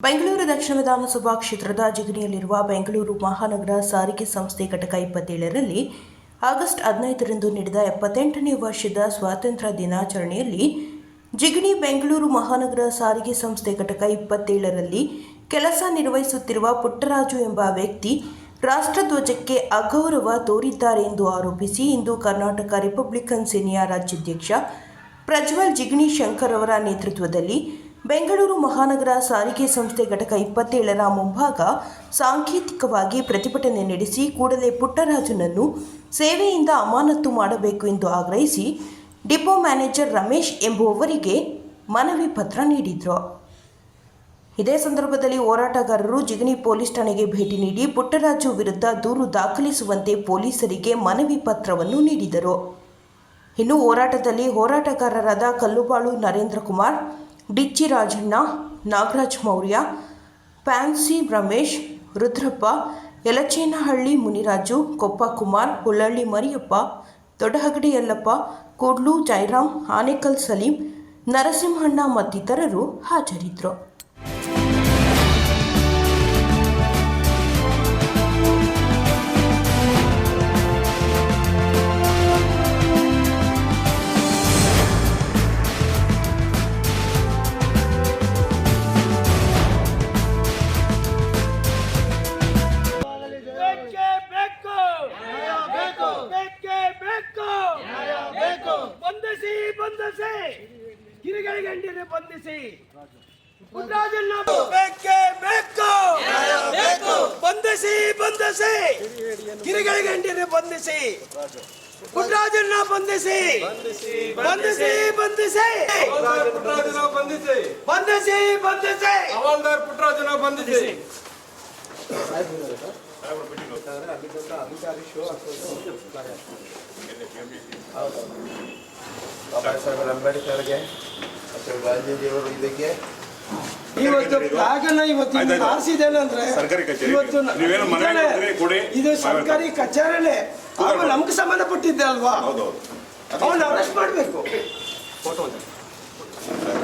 ಬೆಂಗಳೂರು ದಕ್ಷಿಣ ವಿಧಾನಸಭಾ ಕ್ಷೇತ್ರದ ಜಿಗಣಿಯಲ್ಲಿರುವ ಬೆಂಗಳೂರು ಮಹಾನಗರ ಸಾರಿಗೆ ಸಂಸ್ಥೆ ಘಟಕ ಇಪ್ಪತ್ತೇಳರಲ್ಲಿ ಆಗಸ್ಟ್ ಹದಿನೈದರಂದು ನಡೆದ ಎಪ್ಪತ್ತೆಂಟನೇ ವರ್ಷದ ಸ್ವಾತಂತ್ರ್ಯ ದಿನಾಚರಣೆಯಲ್ಲಿ ಜಿಗಣಿ ಬೆಂಗಳೂರು ಮಹಾನಗರ ಸಾರಿಗೆ ಸಂಸ್ಥೆ ಘಟಕ ಇಪ್ಪತ್ತೇಳರಲ್ಲಿ ಕೆಲಸ ನಿರ್ವಹಿಸುತ್ತಿರುವ ಪುಟ್ಟರಾಜು ಎಂಬ ವ್ಯಕ್ತಿ ರಾಷ್ಟ್ರಧ್ವಜಕ್ಕೆ ಅಗೌರವ ತೋರಿದ್ದಾರೆ ಎಂದು ಆರೋಪಿಸಿ ಇಂದು ಕರ್ನಾಟಕ ರಿಪಬ್ಲಿಕನ್ ಸೇನೆಯ ರಾಜ್ಯಾಧ್ಯಕ್ಷ ಪ್ರಜ್ವಲ್ ಜಿಗಣಿ ಶಂಕರ್ ಅವರ ನೇತೃತ್ವದಲ್ಲಿ ಬೆಂಗಳೂರು ಮಹಾನಗರ ಸಾರಿಗೆ ಸಂಸ್ಥೆ ಘಟಕ ಇಪ್ಪತ್ತೇಳರ ಮುಂಭಾಗ ಸಾಂಕೇತಿಕವಾಗಿ ಪ್ರತಿಭಟನೆ ನಡೆಸಿ ಕೂಡಲೇ ಪುಟ್ಟರಾಜನನ್ನು ಸೇವೆಯಿಂದ ಅಮಾನತ್ತು ಮಾಡಬೇಕು ಎಂದು ಆಗ್ರಹಿಸಿ ಡಿಪೋ ಮ್ಯಾನೇಜರ್ ರಮೇಶ್ ಎಂಬುವವರಿಗೆ ಮನವಿ ಪತ್ರ ನೀಡಿದರು. ಇದೇ ಸಂದರ್ಭದಲ್ಲಿ ಹೋರಾಟಗಾರರು ಜಿಗಣಿ ಪೊಲೀಸ್ ಠಾಣೆಗೆ ಭೇಟಿ ನೀಡಿ ಪುಟ್ಟರಾಜು ವಿರುದ್ಧ ದೂರು ದಾಖಲಿಸುವಂತೆ ಪೊಲೀಸರಿಗೆ ಮನವಿ ಪತ್ರವನ್ನು ನೀಡಿದರು. ಇನ್ನು ಹೋರಾಟದಲ್ಲಿ ಹೋರಾಟಗಾರರಾದ ಕಲ್ಲುಬಾಳು ನರೇಂದ್ರ ಕುಮಾರ್ ಡಿಚ್ಚಿ ರಾಜಣ್ಣ, ನಾಗರಾಜ್ ಮೌರ್ಯ ಫ್ಯಾನ್ಸಿ ರಮೇಶ್, ರುದ್ರಪ್ಪ, ಯಲಚೇನಹಳ್ಳಿ ಮುನಿರಾಜು, ಕೊಪ್ಪ ಕುಮಾರ್, ಹುಲ್ಲಳ್ಳಿ ಮರಿಯಪ್ಪ, ದೊಡ್ಡಹಗಡಿ ಯಲ್ಲಪ್ಪ, ಕೂಡ್ಲು ಜೈರಾಮ್ ಆನೇಕಲ್ ಸಲೀಂ, ನರಸಿಂಹಣ್ಣ ಮತ್ತಿತರರು ಹಾಜರಿದ್ದರು. ಪುಟ್ಟರಾಜನ್ನ ಬೇಕೇ ಬೇಕು. ಬೇಕು. ಬಂಧಿಸಿ ಬಂಧಿಸಿ. ಗಂಟಿನ ಬಂಧಿಸಿ. ಪುಟ್ರಾಜನ್ನ ಬಂಧಿಸಿ. ಬಂಧಿಸಿ ಬಂಧಿಸಿ ಪುಟ್ಟರಾಜನ ಬಂಧಿಸಿ. ಬಂಧಿಸಿ ಬಂಧಿಸಿ. ಹವಾಲ್ದಾರ್ ಪುಟ್ರಾಜನ ಬಂಧಿಸಿ. ಬಾಬಾ ಸಾಹೇಬ್ ಅಂಬೇಡ್ಕರ್ಗೆ ಮತ್ತು ಗಾಂಧೀಜಿಯವರು ಇದಕ್ಕೆ ಇವತ್ತು ಫ್ಲಾಗ್ ಅನ್ನ ಇವತ್ತು. ಆರಿಸಿದ್ದೇನೆ ಅಂದ್ರೆ ಸರ್ಕಾರಿ ಇವತ್ತು? ಇದು. ಸರ್ಕಾರಿ ಕಚೇರಿನೇ. ಅವ ನಮ್ಗೆ ಸಂಬಂಧಪಟ್ಟಿದ್ದೆ ಅಲ್ವಾ? ಹೌದು ಅವನ್ನ ಅರೆಸ್ಟ್ ಮಾಡ್ಬೇಕು. ಕೂಡಲೇ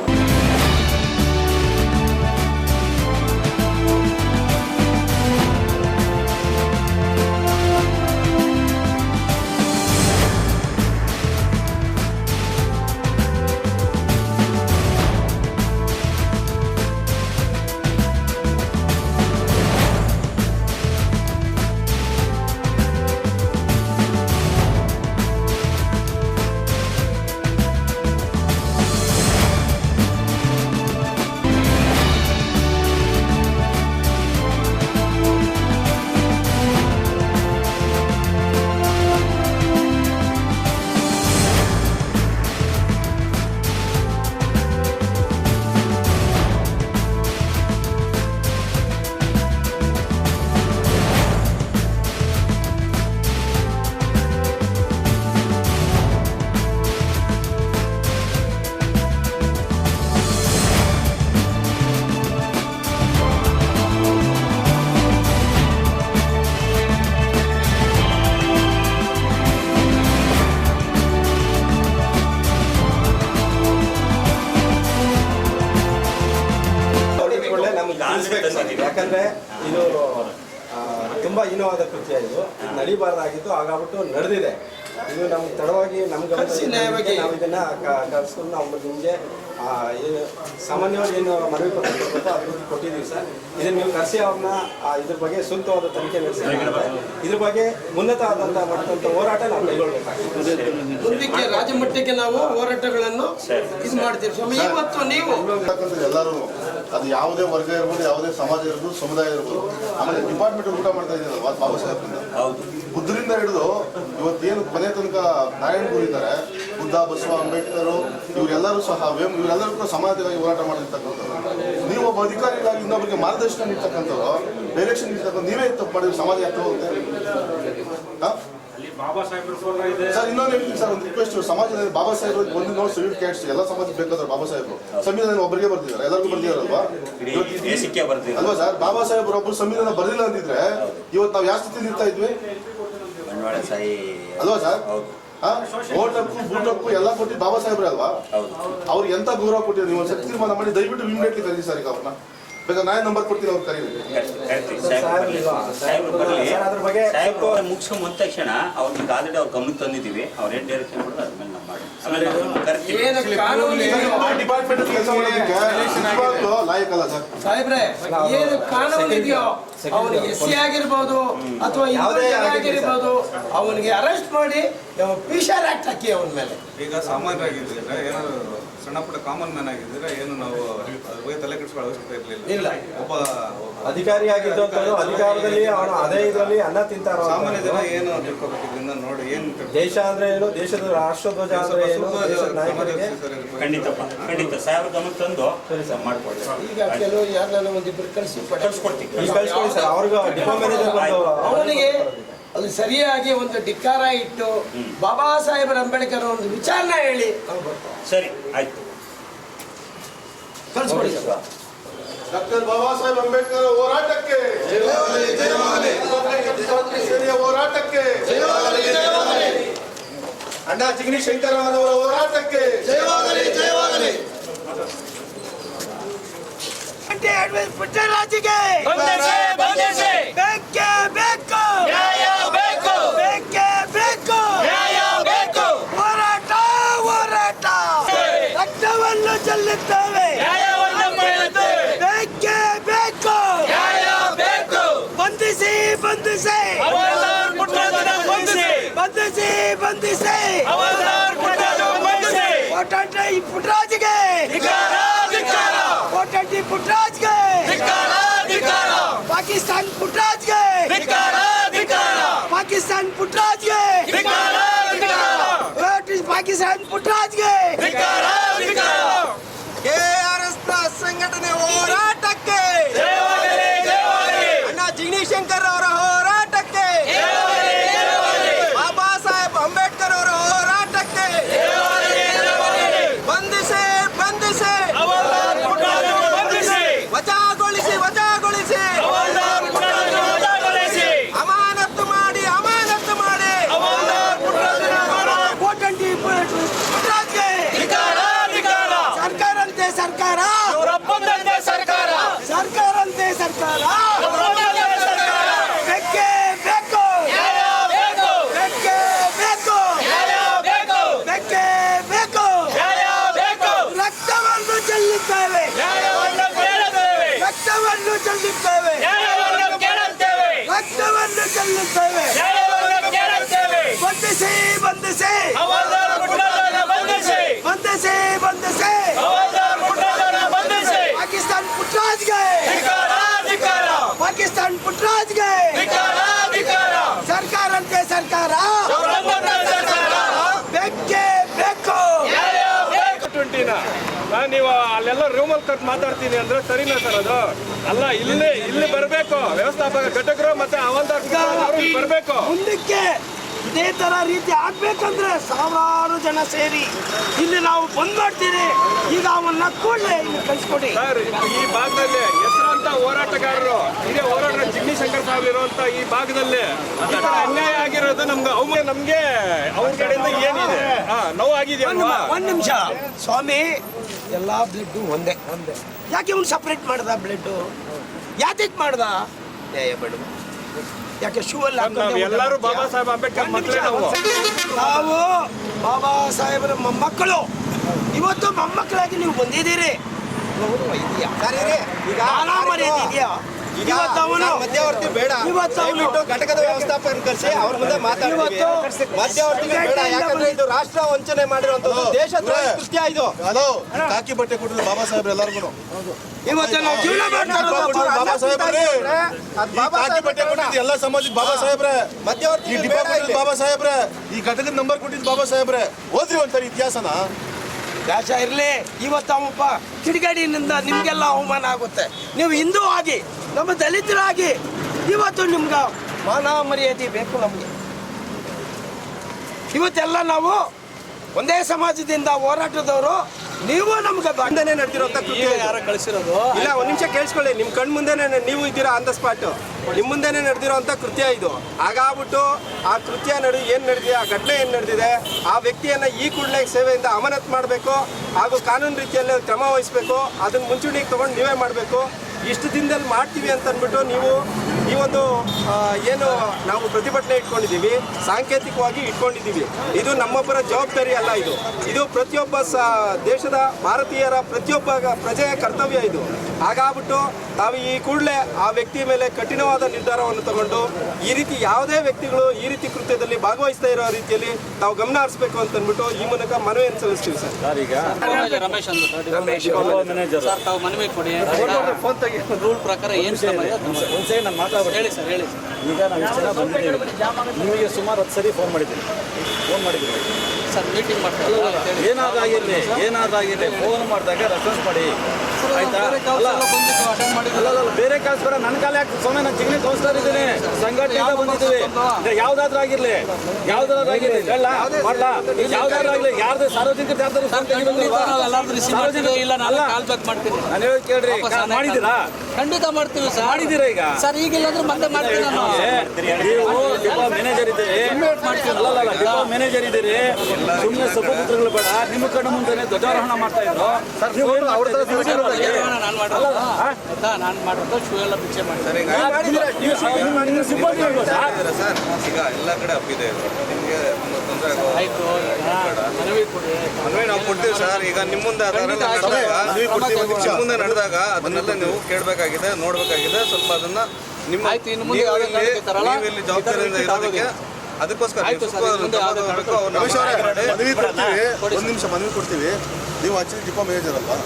ಹಾಗಾಗ್ಬಿಟ್ಟು ನಡೆದಿದೆ. ಇದು ನಮ್ಗೆ ತಡವಾಗಿ ನಮ್ಗೆ ಕರ್ಸಿ ನಾವು ಇದನ್ನ ಕ- ಕರ್ಸ್ಕೊಂಡು ನಾವು ನಿಮಗೆ ಏನು ಸಾಮಾನ್ಯವಾಗಿ ಏನು ಮನವಿ ಪತ್ರ ಕೊಡಬೇಕು ಅದ್ರ ಬಗ್ಗೆ ಕೊಟ್ಟಿದ್ದೀವಿ ಸರ್. ಇದನ್ನು ನೀವು ಕರೆಸಿ ಅವ್ರನ್ನ ಇದ್ರ ಬಗ್ಗೆ ಸೂಕ್ತವಾದ ತನಿಖೆ ನಡೆಸಿ. ಇದ್ರ ಬಗ್ಗೆ ಉನ್ನತ ಆದಂಥ ಮಟ್ಟದಂಥ ಹೋರಾಟ ನಾವು ಕೈಗೊಳ್ಳಬೇಕಾಗಿದೆ ಮುಂದಕ್ಕೆ ರಾಜ್ಯ ಮಟ್ಟಕ್ಕೆ ನಾವು ಹೋರಾಟಗಳನ್ನು ಇದು ಮಾಡ್ತೀವಿ. ಸ್ವಾಮಿ ಇವತ್ತು ನೀವು ಎಲ್ಲರೂ ಅದು ಯಾವುದೇ ವರ್ಗ ಇರ್ಬೋದು ಯಾವುದೇ ಸಮಾಜ ಇರ್ಬೋದು ಸಮುದಾಯ ಇರ್ಬೋದು ಆಮೇಲೆ ಡಿಪಾರ್ಟ್ಮೆಂಟ್ ಊಟ ಮಾಡ್ತಾ ಇದ್ದೀರಲ್ವಾ ಬಾಬಾ ಸಾಹೇಬ್ರಿಂದ ಬುದ್ಧರಿಂದ ಹಿಡಿದು ಇವತ್ತೇನು ಕೊನೆ ತನಕ ನಾರಾಯಣ ಗುರು ಇದ್ದಾರೆ ಬುದ್ಧ ಬಸವ ಅಂಬೇಡ್ಕರ್ ಇವರೆಲ್ಲರೂ ಸಹ ವೇಮ್ ಇವರೆಲ್ಲರೂ ಕೂಡ ಸಮಾಜವಾಗಿ ಹೋರಾಟ ಮಾಡಿರ್ತಕ್ಕಂಥವ್ರು ನೀವು ಒಬ್ಬ ಅಧಿಕಾರಿಗಳಾಗಿ ಇನ್ನೊಬ್ಬರಿಗೆ ಮಾರ್ಗದರ್ಶನ ನೀಡ್ತಕ್ಕಂಥವ್ರು ಡೈರೆಕ್ಷನ್ ನೀಡ್ತಕ್ಕಂಥ ನೀವೇ ತಪ್ಪು ಮಾಡಿದ್ರೆ ಸಮಾಜ ಯಾಕೆ ಹೋಗುತ್ತೆ ಹಾ? ಬಾಬಾ ಸಾಹೇಬ್ರ ಫೋಟೋ ಇದೆ ಸರ್ ಇನ್ನೊಂದು ಹೇಳ್ತೀನಿ ಸರ್ ಒಂದು ರಿಕ್ವೆಸ್ಟ್ ಸಮಾಜದಲ್ಲಿ ಬಾಬಾ ಸಾಹೇಬ್ ಒಂದು ನೋಡಿ ಸಿವಿಲ್ ಕ್ಯಾಟ್ಸ್ ಎಲ್ಲ ಸಮಾಜಕ್ಕೆ ಬೇಕಾದ್ರೆ ಬಾಬಾ ಸಾಹೇಬರು. ಸಂವಿಧಾನ ಒಬ್ಬರಿಗೆ ಬರ್ತಿದ್ದಾರೆ ಎಲ್ಲರಿಗೂ ಬರ್ತೀವಿ ಅಲ್ವಾ ಸರ್? ಬಾಬಾ ಸಾಹೇಬ್ ಒಬ್ಬರು ಸಂವಿಧಾನ ಬರಲಿಲ್ಲ ಅಂದಿದ್ರೆ ಇವತ್ತು ನಾವು ಯಾವ ಸ್ಥಿತಿ ಇರ್ತಾ ಇದ್ವಿ? ಸಾಯಿ. ಅಲ್ವಾ ಸರ್? ಹೌದು. ಎಲ್ಲ ಕೊಟ್ಟಿದ್ದು ಬಾಬಾ ಸಾಹೇಬ್ರೆ ಅಲ್ವಾ? ಹೌದು. ಅವ್ರಿಗೆ ಎಂತ ಗೌರವ ಕೊಟ್ಟಿದ್ರು? ನೀವು ತೀರ್ಮಾನ ಮಾಡಿ ದಯವಿಟ್ಟು ಇಮಿಡಿಯೇಟ್ಲಿ ಕರೀರಿ ಸರ್ ಈಗ ಅವ್ರನ್ನ. ಬೇಕಾದ್ರೆ ನಾನೇ ನಂಬರ್ ಕೊಡ್ತೀನಿ ಅವ್ರು ಕರೀಲಿ ಮುಗಿಸ್ಕೊಂಡ್ ತಕ್ಷಣ ಅವ್ರಿಗೆ ಆಲ್ರೆಡಿ ಅವ್ರ ಗಮನಕ್ಕೆ ತಂದಿದ್ದೀವಿ. ಅವ್ರ ಏನ್ ಡೈರೆಕ್ಷನ್ ಕೊಡೋದು ಅದ್ಮೇಲೆ ನಾವು ಮಾಡಿ. ಆಮೇಲೆ ನಾವು ಕರಿತೀವಿ. ಏನು ಕಾನೂನು ಇದೆಯೋ ಆ ಡಿಪಾರ್ಟ್ಮೆಂಟ್ ಕೆಲಸ ಮಾಡೋದಕ್ಕೆ ನಿಜವಾಗ್ಲೂ ಲಾಯಕ್ ಅಲ್ಲ ಸರ್ ಸಾಹೇಬ್ರೆ ಏನು ಕಾನೂನು ಇದೆಯೋ ಅವನು ಎಸ್ ಸಿ ಆಗಿರ್ಬೋದು ಅಥವಾ ಯಾವುದೇ ಆಗಿರ್ಬೋದು ಅವನಿಗೆ ಅರೆಸ್ಟ್ ಮಾಡಿ ಪಿಶಾರ್ ಆಕ್ಟ್ ಹಾಕಿ ಅವನ ಮೇಲೆ. ಈಗ ಸಾಮಾನ್ಯರಾಗಿದ್ದರೆ ಏನಾದ್ರು ಸಣ್ಣ ಪುಟ್ಟ ಕಾಮನ್ ಮ್ಯಾನ್ ಆಗಿದ್ರೆ ಏನು ನಾವು ಅದ್ರ ಬಗ್ಗೆ ತಲೆ ಕೆಡಿಸ್ಕೊಳ್ಳೋ ಅವಶ್ಯಕತೆ ಇರಲಿಲ್ಲ. ಇಲ್ಲ. ಒಬ್ಬ ಅಧಿಕಾರಿ ಆಗಿದ್ದು ಅಧಿಕಾರದಲ್ಲಿ ಅವನು ಅದೇ ಇದರಲ್ಲಿ ಅನ್ನ ತಿಂತಾರ ಸಾಮಾನ್ಯ ಜನ ಏನು ತಿಳ್ಕೊಬೇಕಿದ್ರಿಂದ ನೋಡಿ ಏನು ದೇಶ ಅಂದ್ರೆ ಏನು? ದೇಶದ ರಾಷ್ಟ್ರಧ್ವಜ ಅಂದ್ರೆ ಏನು? ಖಂಡಿತಪ್ಪ. ಖಂಡಿತ. ಸಾಹೇಬ್ರ ಗಮನಕ್ಕೆ ತಂದು ಮಾಡ್ಕೊಳ್ಳಿ. ಈಗ ಕೆಲವು ಯಾರನ್ನ ಒಂದಿಬ್ಬರು ಕಳಿಸಿ ಕಳಿಸ್ಕೊಡ್ತೀವಿ. ಕಳಿಸ್ಕೊಡಿ ಸರ್. ಅವ್ರಿಗೆ ಡಿಪೋ ಮ್ಯಾನೇಜರ್ ಬಂದು ಅವನಿಗೆ ಅದು ಸರಿಯಾಗಿ ಒಂದು ಧಿಕ್ಕಾರ ಇಟ್ಟು ಬಾಬಾ ಸಾಹೇಬರ ಅಂಬೇಡ್ಕರ್ ಒಂದು ವಿಚಾರನ ಹೇಳಿ ಸರಿ ಆಯ್ತು. ಕಳಿಸ್ಕೊಡಿ ಡಾಕ್ಟರ್ ಬಾಬಾ ಸಾಹೇಬ್ ಅಂಬೇಡ್ಕರ್ ಹೋರಾಟಕ್ಕೆ. ಹೋರಾಟಕ್ಕೆ. ಅಣ್ಣ ಜಿಗ್ನಿ ಶಂಕರವರ ಹೋರಾಟಕ್ಕೆ ಪುಟ್ಟರಾಜಿಗೆ ಬೇಕೇ ಬೇಕು ಬೇಕೇ ಬೇಕು ಹೋರಾಟ ಹೋರಾಟ ರಕ್ತವನ್ನು ಚೆಲ್ಲುತ್ತೇವೆ ಬೇಕೇ ಬೇಕು ಬಂಧಿಸಿ ಬಂಧಿಸಿ ಬಂಧಿಸಿ ಬಂಧಿಸಿ ಕೋಟಂಟಿ ಪುಟ್ಟರಾಜಿಗೆ ಕೋಟಂಟಿ ಪುಟ್ಟರಾಜ್ಗೆ ಪಾಕಿಸ್ತಾನ್ ಪುಟ್ಟರಾಜ್ಗೆ ಪಾಕಿಸ್ತಾನ್ ಪುಟ್ಟರಾಜ್ಗೆ ಪಾಕಿಸ್ತಾನ್ ಪುಟ್ಟರಾಜ್ಗೆ ಕೆಆರ್ಎಸ್ ಸಂಘಟನೆ ಹೋರಾಟಕ್ಕೆ ಅಣ್ಣ ಜಿಗ್ನಿಶಂಕರ್ ಅವರ ಹೋರಾಟಕ್ಕೆ ಬಾಬಾ ಸಾಹೇಬ್ ಅಂಬೇಡ್ಕರ್ ಅವರ ಹೋರಾಟಕ್ಕೆ ಬಂಧಿಸಿ ಬಂಧಿಸಿ ವಜಾಗೊಳಿಸಿ ವಜಾಗೊಳಿಸಿ ಅಮಾನತ್ತು ಮಾಡಿ ಅಮಾನತ್ತು ಮಾಡಿ ಕೋಟಂಟಿ ಪುಟ್ಟರಾಜ್ಗೆ ಸರ್ಕಾರ ಅಂತೆ ಸರ್ಕಾರ ಸರ್ಕಾರ ಅಂತೆ ಸರ್ಕಾರ ಬೆಕ್ಕೆ ಬೇಕು ಬೆಕ್ಕೆ ಬೇಕು ಬೆಕ್ಕೆ ಬೇಕು ರಕ್ತವನ್ನು ಚೆಲ್ಲುತ್ತೇವೆ ರಕ್ತವನ್ನು ಚೆಲ್ಲುತ್ತೇವೆ ರಕ್ತವನ್ನು ಚೆಲ್ಲುತ್ತೇವೆ ಬಂಧಿಸಿ ಬಂಧಿಸಿ. ಬಂಧಿಸಿ. ಬಂಧಿಸಿ ಪಾಕಿಸ್ತಾನ್ ಪುಟ್ರಾಜ್ಗೆ. ಪಾಕಿಸ್ತಾನ್ ಪುಟ್ರಾಜ್ಗೆ ಸರ್ಕಾರ ಅಂತೆ ಸರ್ಕಾರ ಬೆಕ್ಕೆ ಬೇಕು ಟ್ವೆಂಟಿನ ನೀವು ಅಲ್ಲೆಲ್ಲ ರೂಮಲ್ಲಿ ಕಟ್ ಮಾತಾಡ್ತೀನಿ ಅಂದ್ರೆ ಸರಿನಾ ಸರ್ ಅದು? ಅಲ್ಲ ಇಲ್ಲಿ ಇಲ್ಲಿ ಬರಬೇಕು. ವ್ಯವಸ್ಥಾಪಕ ಘಟಕರು ಮತ್ತೆ ಅವಂತ ಬರಬೇಕು. ಮುಂದಕ್ಕೆ ಇದೇ ತರ ರೀತಿ ಆಗ್ಬೇಕಂದ್ರೆ ಸಾವಿರಾರು ಜನ ಸೇರಿ ಇಲ್ಲಿ ನಾವು ಬಂದ್ ಮಾಡ್ತೀರಿ. ಈಗ ಅವನ್ನ ಕೂಡಲೇ ಇಲ್ಲಿ ಕಳ್ಸಿಕೊಡಿ. ಸರ್ ಈ ಭಾಗದಲ್ಲಿ ಹೋರಾಟಗಾರರು. ಹಿರಿಯ ಹೋರಾಟ ಜಿಗ್ನಿ ಶಂಕರ್ ಸಾಹೇಬ್ ಇರುವಂತ ಈ ಭಾಗದಲ್ಲಿ. ಅನ್ಯಾಯ ಆಗಿರೋದು ನಮ್ಗೆ ಅವಮಾನ ನಮ್ಗೆ ಅವ್ರ ಕಡೆಯಿಂದ ಏನಿದೆ? ಹಾ ನೋವು ಆಗಿದೆ ಒಂದ್ ನಿಮಿಷ. ಸ್ವಾಮಿ ಎಲ್ಲಾ ಬ್ಲಡ್ ಒಂದೇ. ಒಂದೇ ಯಾಕೆ ಇವ್ನು ಸಪ್ರೇಟ್ ಮಾಡ್ದ ಬ್ಲಡ್ ಯಾತಕ್ ಮಾಡ್ದ? ನ್ಯಾಯ ಬೇಡ. ಯಾಕೆ ಶೂ ಅಲ್ಲಿ ಎಲ್ಲರೂ ಬಾಬಾ ಸಾಹೇಬ್ ಅಂಬೇಡ್ಕರ್ ಒಂದ್ ಮಕ್ಕಳೇ ನಾವು ಬಾಬಾ ಸಾಹೇಬರ ಮೊಮ್ಮಕ್ಕಳು. ಇವತ್ತು ಮೊಮ್ಮಕ್ಕಳಾಗಿ ನೀವು ಬಂದಿದ್ದೀರಿ. ಮಧ್ಯವರ್ತಿ ಬೇಡ. ಇವತ್ತು ಅವನು ದಯವಿಟ್ಟು ಘಟಕದ ವ್ಯವಸ್ಥಾಪಕರನ್ನ ಕರೆಸಿ ಅವ್ರ ಮುಂದೆ ಮಾತಾಡ್ತೀವಿ. ಮಧ್ಯವರ್ತಿ ಬೇಡ. ಯಾಕಂದ್ರೆ ಇದು ರಾಷ್ಟ್ರ ವಂಚನೆ ಮಾಡಿರುವಂತದ್ದು ದೇಶ ಕೃತ್ಯ ಇದು ಕಾಕಿ ಬಟ್ಟೆ ಕೊಟ್ಟಿದ್ರು ಬಾಬಾ ಸಾಹೇಬ್ರು ಎಲ್ಲರಿಗೂ ಬಾಬಾ ಸಾಹೇಬ್ರೆ. ಕಾಕಿ ಬಟ್ಟೆ ಕೊಟ್ಟಿದ್ದು ಎಲ್ಲ ಸಮಾಜದ ಬಾಬಾ ಸಾಹೇಬ್ರೆ. ಮಧ್ಯವರ್ತಿ ಬಾಬಾ ಸಾಹೇಬ್ರೆ ಈ ಘಟಕದ ನಂಬರ್ ಕೊಟ್ಟಿದ್ದು ಬಾಬಾ ಸಾಹೇಬ್ರೆ. ಓದ್ರಿ ಒಂಥರ ಇತಿಹಾಸನ. ದಾಸ ಇರಲಿ. ಇವತ್ತು ಅವಪ್ಪ ಕಿಡಿಗೇಡಿನಿಂದ ನಿಮಗೆಲ್ಲ ಅವಮಾನ ಆಗುತ್ತೆ. ನೀವು ಹಿಂದೂ ಆಗಿ, ನಮ್ಮ ದಲಿತರಾಗಿ, ಇವತ್ತು ನಿಮ್ಗೆ ಮಾನ ಮರ್ಯಾದೆ ಬೇಕು ನಮಗೆ. ಇವತ್ತೆಲ್ಲ ನಾವು ಒಂದೇ ಸಮಾಜದಿಂದ ಹೋರಾಟದವರು ನೀವು ನಮ್ಗೆ ಮುಂದೆನೆ ನಡೆದಿರೋಂಥ ಕೃತ್ಯ ಯಾರ ಕಳಿಸಿರೋದು. ಇಲ್ಲ ಒಂದ್ ನಿಮಿಷ ಕೇಳಿಸ್ಕೊಳ್ಳಿ. ನಿಮ್ ಕಣ್ ಮುಂದೆನೆ ನೀವು ಇದ್ದೀರಾ ಆನ್ ದ ಸ್ಪಾಟ್ ನಿಮ್ ಮುಂದೆನೆ ನಡೆದಿರೋಂಥ ಕೃತ್ಯ ಇದು. ಹಾಗಾಗ್ಬಿಟ್ಟು ಆ ಕೃತ್ಯ ನಡೆ ಏನ್ ನಡೆದಿದೆ ಆ ಘಟನೆ ಏನ್ ನಡೆದಿದೆ ಆ ವ್ಯಕ್ತಿಯನ್ನ ಈ ಕೂಡಲೇ ಸೇವೆಯಿಂದ ಅಮಾನತ್ ಮಾಡಬೇಕು ಹಾಗೂ ಕಾನೂನು ರೀತಿಯಲ್ಲಿ ಕ್ರಮ ವಹಿಸಬೇಕು ಅದನ್ನ ಮುಂಚೂಣಿಗೆ ತಗೊಂಡು ನೀವೇ ಮಾಡಬೇಕು. ಇಷ್ಟು ದಿನದಲ್ಲಿ ಮಾಡ್ತೀವಿ ಅಂತ ಅಂದ್ಬಿಟ್ಟು ನೀವು ಈ ಒಂದು ಏನು ನಾವು ಪ್ರತಿಭಟನೆ ಇಟ್ಕೊಂಡಿದ್ದೀವಿ, ಸಾಂಕೇತಿಕವಾಗಿ ಇಟ್ಕೊಂಡಿದ್ದೀವಿ. ಇದು ನಮ್ಮೊಬ್ಬರ ಜವಾಬ್ದಾರಿ ಅಲ್ಲ ಇದು. ಇದು ಪ್ರತಿಯೊಬ್ಬ ಸ, ದೇಶದ ಭಾರತೀಯರ ಪ್ರತಿಯೊಬ್ಬ ಪ್ರಜೆಯ ಕರ್ತವ್ಯ ಇದು. ಹಾಗಾಗ್ಬಿಟ್ಟು ತಾವು ಈ ಕೂಡಲೇ ಆ ವ್ಯಕ್ತಿ ಮೇಲೆ ಕಠಿಣವಾದ ನಿರ್ಧಾರವನ್ನು ತಗೊಂಡು ಈ ರೀತಿ ಯಾವುದೇ ವ್ಯಕ್ತಿಗಳು ಈ ರೀತಿ ಕೃತ್ಯದಲ್ಲಿ ಭಾಗವಹಿಸ್ತಾ ಇರೋ ರೀತಿಯಲ್ಲಿ ತಾವು ಗಮನ ಹರಿಸಬೇಕು ಅಂತ ಅಂದ್ಬಿಟ್ಟು ಈ ಮೂಲಕ ಮನವಿಯನ್ನು ಸಲ್ಲಿಸ್ತೀವಿ ಸರ್. ರಮೇಶ್ ಅಂತ ಸರ್ ತಾವು ಮನವಿ ಕೊಡಿ. ರೂಲ್ ಪ್ರಕಾರ ಏನು ಹೇಳಿ ಸರ್ ಹೇಳಿ ಸರ್. ಈಗ ನಾನು ಇಷ್ಟು ಜನ ಬಂದಿದ್ದೀವಿ. ನಿಮಗೆ ಸುಮಾರು ಹತ್ತು ಸರಿ ಫೋನ್ ಮಾಡಿದ್ದೀನಿ. ಫೋನ್ ಮಾಡಿದ್ದೀನಿ. ಸರ್ ಮೀಟಿಂಗ್ ಮಾಡ್ತಾರೆ ಏನಾದಾಗಿರಲಿ ಏನಾದಾಗಿರಲಿ ಫೋನ್ ಮಾಡಿದಾಗ ರೆಸ್ಪಾನ್ಸ್ ಮಾಡಿ. ಆಯ್ತಾ? ಅಲ್ಲ. ಬೇರೆ ಕಾಸ್ ಬರ ನನ್ನ ಕಾಲ ಯಾಕೆ ಸ್ವಾಮಿ ನಾನು ಜಿಗ್ನಿ ಕೌನ್ಸಿಲರ್ ಇದ್ದೀನಿ. ಸಂಘಟನೆಯಿಂದ ಬಂದಿದ್ದೀವಿ. ಬಂದಿದೀವಿ ಯಾವ್ದಾದ್ರು ಆಗಿರ್ಲಿ. ಯಾವ್ದಾದ್ರು ಆಗಿರ್ಲಿ. ಹೇಳ ಮಾಡ್ಲಾ? ಯಾವ್ದಾದ್ರು ಆಗಲಿ. ಯಾರ್ದು ಸಾರ್ವಜನಿಕ ರಿಸೀವ್ ಮಾಡ್ತೀವಿ ಇಲ್ಲ ನಾನು ಕಾಲ್ ಬ್ಯಾಕ್ ಮಾಡ್ತೀನಿ ನಾನು ಹೇಳೋದು ಕೇಳ್ರಿ. ಮಾಡಿದಿರಾ ಮಾಡಿದ್ದೀರಾ? ಖಂಡಿತ ಮಾಡ್ತೀವಿ ಸರ್. ಮಾಡಿದ್ದೀರಾ ಈಗ? ಸರ್ ಈಗಿಲ್ಲ ಅಂದ್ರೆ ಮತ್ತೆ ಮಾಡ್ತೀನಿ ನಾನು. ನೀವು ಡಿಪೋ ಮ್ಯಾನೇಜರ್ ಇದ್ದೀರಿ. ಅಲ್ಲ ಡಿಪೋ ಮ್ಯಾನೇಜರ್ ಇದ್ದೀರಿ. ಸುಮ್ಮನೆ ಸಭಾಪತ್ರಗಳು ಬೇಡ. ನಿಮ್ಮ ಕಣ್ಣು ಮುಂದೆ ಧ್ವಜಾರೋಹಣ ಮಾಡ್ತಾ ಇದ್ರು? ನಾನು ಮಾಡೋದು ಶೂ ಎಲ್ಲ ಭಿಕ್ಷೆ ಮಾಡ್ತಾರೆ ಈಗ ಎಲ್ಲ ಕಡೆ ಹಬ್ಬಿದೆ ನಿಮಗೆ ತೊಂದರೆ ಆಗೋ ಆಯ್ತು ಈಗ ಮನವಿ ಕೊಡಿ. ಮನವಿ ನಾವು ಕೊಡ್ತೀವಿ ಸರ್. ಈಗ ನಿಮ್ಮ ಮುಂದೆ ಅದನ್ನೆಲ್ಲ ನಡೆದಾಗ ನಿಮ್ಮ ಮುಂದೆ ನಡೆದಾಗ ಅದನ್ನೆಲ್ಲ ನೀವು ಕೇಳಬೇಕಾಗಿದೆ ನೋಡಬೇಕಾಗಿದೆ. ಸ್ವಲ್ಪ ಅದನ್ನ ನಿಮ್ಮ ಆಯ್ತು, ಇನ್ನು ಮುಂದೆ ಜವಾಬ್ದಾರಿಯಿಂದ ಇರೋದಕ್ಕೆ ಅದಕ್ಕೋಸ್ಕರ ಮನವಿ ಕೊಡ್ತೀವಿ. ಒಂದು ನಿಮಿಷ ಮನವಿ ಕೊಡ್ತೀವಿ. ನೀವು ಆಕ್ಚುಲಿ ಡಿಪೋ ಮೇಜರ್ ಅಲ್ವಾ?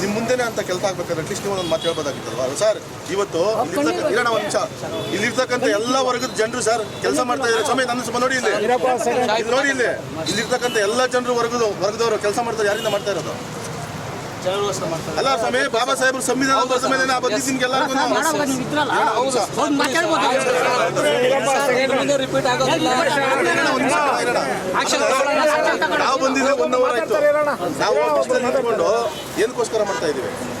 ನಿಮ್ಮ ಮುಂದೆನೆ ಅಂತ ಕೆಲಸ ಆಗ್ಬೇಕಾದ್ರೆ ಅಟ್ಲೀಸ್ಟ್ ನೀವು ಒಂದು ಮಾತು ಹೇಳ್ಬೋದಾಗಿತ್ತಲ್ವಾ? ಸರ್ ಇವತ್ತು ಇರೋಣ ಒಂದು ನಿಮಿಷ. ಇಲ್ಲಿರ್ತಕ್ಕಂಥ ಎಲ್ಲ ವರ್ಗದ ಜನರು ಸರ್ ಕೆಲಸ ಮಾಡ್ತಾ ಇದ್ದಾರೆ. ಸಮಯ ನನ್ನ ನೋಡಿ ಇಲ್ಲಿ. ಇಲ್ಲಿ ನೋಡಿ ಇಲ್ಲಿ. ಇಲ್ಲಿರ್ತಕ್ಕಂಥ ಎಲ್ಲ ಜನರು ವರ್ಗದ ವರ್ಗದವರು ಕೆಲಸ ಮಾಡ್ತಾರೆ ಯಾರಿಂದ ಮಾಡ್ತಾ ಇರೋದು? ಅಲ್ಲ ಸ್ವಾಮಿ ಬಾಬಾ ಸಾಹೇಬ್ರು ಸಂವಿಧಾನ ಬರೆದ ಮೇಲೆ ನಾ ಆಗೋದಿಲ್ಲ ಆಕ್ಷನ್ ನಾವು ಬಂದಿದ್ದೆ ಒಂದು ಅವರ್ ಆಯ್ತು ನಾವು ಏನಕ್ಕೋಸ್ಕರ ಮಾಡ್ತಾ ಇದೀವಿ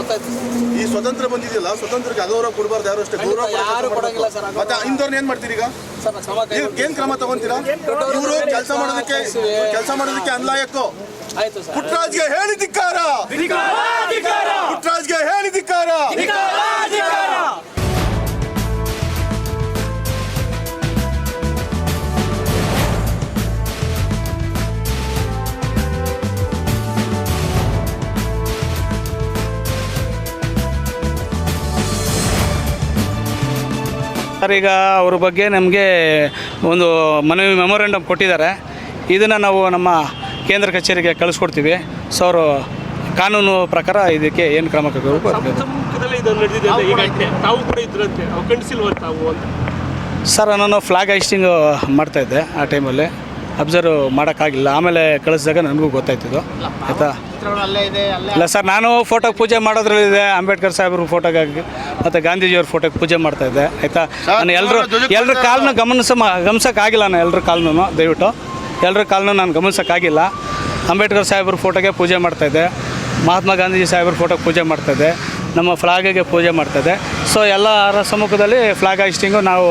ಗೊತ್ತಾಯ್ತು ಈ ಸ್ವತಂತ್ರ ಬಂದಿದೆಯಲ್ಲ ಸ್ವತಂತ್ರಕ್ಕೆ ಅಗೌರವ ಕೊಡಬಾರ್ದು ಯಾರು ಅಷ್ಟೇ ಗೌರವ ಯಾರು ಕೊಡಂಗಿಲ್ಲ ಸರ್, ಮತ್ತೆ ಇಂಥವ್ರನ್ನ ಏನ್ ಮಾಡ್ತೀರಿ ಈಗ? ನೀವು ಏನ್ ಕ್ರಮ ತಗೊಂತೀರಾ? ಇವರು ಕೆಲಸ ಮಾಡೋದಕ್ಕೆ ಕೆಲಸ ಮಾಡೋದಕ್ಕೆ ಅನ್ಲಾಯಕ್ಕು? ಆಯ್ತು ಸರ್. ಪುಟ್ರಾಜ್ಗೆ ಹೇಳಿದಿಕ್ಕಾರ ಪುಟ್ರಾಜ್ಗೆ ಹೇಳಿದಿಕ್ಕಾರ ಸರ್ ಈಗ ಅವ್ರ ಬಗ್ಗೆ ನಮಗೆ ಒಂದು ಮನವಿ ಮೆಮೊರೆಂಡಮ್ ಕೊಟ್ಟಿದ್ದಾರೆ. ಇದನ್ನು ನಾವು ನಮ್ಮ ಕೇಂದ್ರ ಕಚೇರಿಗೆ ಕಳಿಸ್ಕೊಡ್ತೀವಿ. ಸೊ ಅವರು ಕಾನೂನು ಪ್ರಕಾರ ಇದಕ್ಕೆ ಏನು ಕ್ರಮ ಸರ್ ನಾನು ಫ್ಲಾಗ್ ಹೈಸ್ಟಿಂಗ್ ಮಾಡ್ತಾಯಿದ್ದೆ ಆ ಟೈಮಲ್ಲಿ ಅಬ್ಸರ್ವ್ ಮಾಡೋಕ್ಕಾಗಿಲ್ಲ. ಆಮೇಲೆ ಕಳಿಸಿದಾಗ ನನಗೂ ಗೊತ್ತಾಯ್ತಿದ್ದು ಆಯಿತಾ? ಇಲ್ಲ ಸರ್ ನಾನು ಫೋಟೋಗೆ ಪೂಜೆ ಮಾಡೋದ್ರಲ್ಲಿದೆ ಅಂಬೇಡ್ಕರ್ ಸಾಹೇಬ್ರ ಫೋಟೋಗಾಗಿ ಮತ್ತು ಗಾಂಧೀಜಿಯವ್ರ ಫೋಟೋಗೆ ಪೂಜೆ ಮಾಡ್ತಾಯಿದ್ದೆ ಆಯಿತಾ? ನಾನು ಎಲ್ಲರೂ ಎಲ್ಲರ ಕಾಲನ್ನು ಗಮನಿಸ ಗಮನಿಸೋಕ್ಕಾಗಿಲ್ಲ ನಾನು ಎಲ್ಲರ ಕಾಲನ್ನು ದಯವಿಟ್ಟು. ಎಲ್ಲರ ಕಾಲನ್ನು ನಾನು ಗಮನಿಸೋಕ್ಕಾಗಿಲ್ಲ. ಅಂಬೇಡ್ಕರ್ ಸಾಹೇಬ್ರ ಫೋಟೋಗೆ ಪೂಜೆ ಮಾಡ್ತಾಯಿದ್ದೆ ಮಹಾತ್ಮ ಗಾಂಧೀಜಿ ಸಾಹೇಬ್ರ ಫೋಟೋಗೆ ಪೂಜೆ ಮಾಡ್ತಾಯಿದ್ದೆ ನಮ್ಮ ಫ್ಲಾಗಿಗೆ ಪೂಜೆ ಮಾಡ್ತಾಯಿದ್ದೆ ಸೊ ಎಲ್ಲರ ಸಮ್ಮುಖದಲ್ಲಿ ಫ್ಲಾಗ್ ಹಾಯಿಸ್ಟಿಂಗು ನಾವು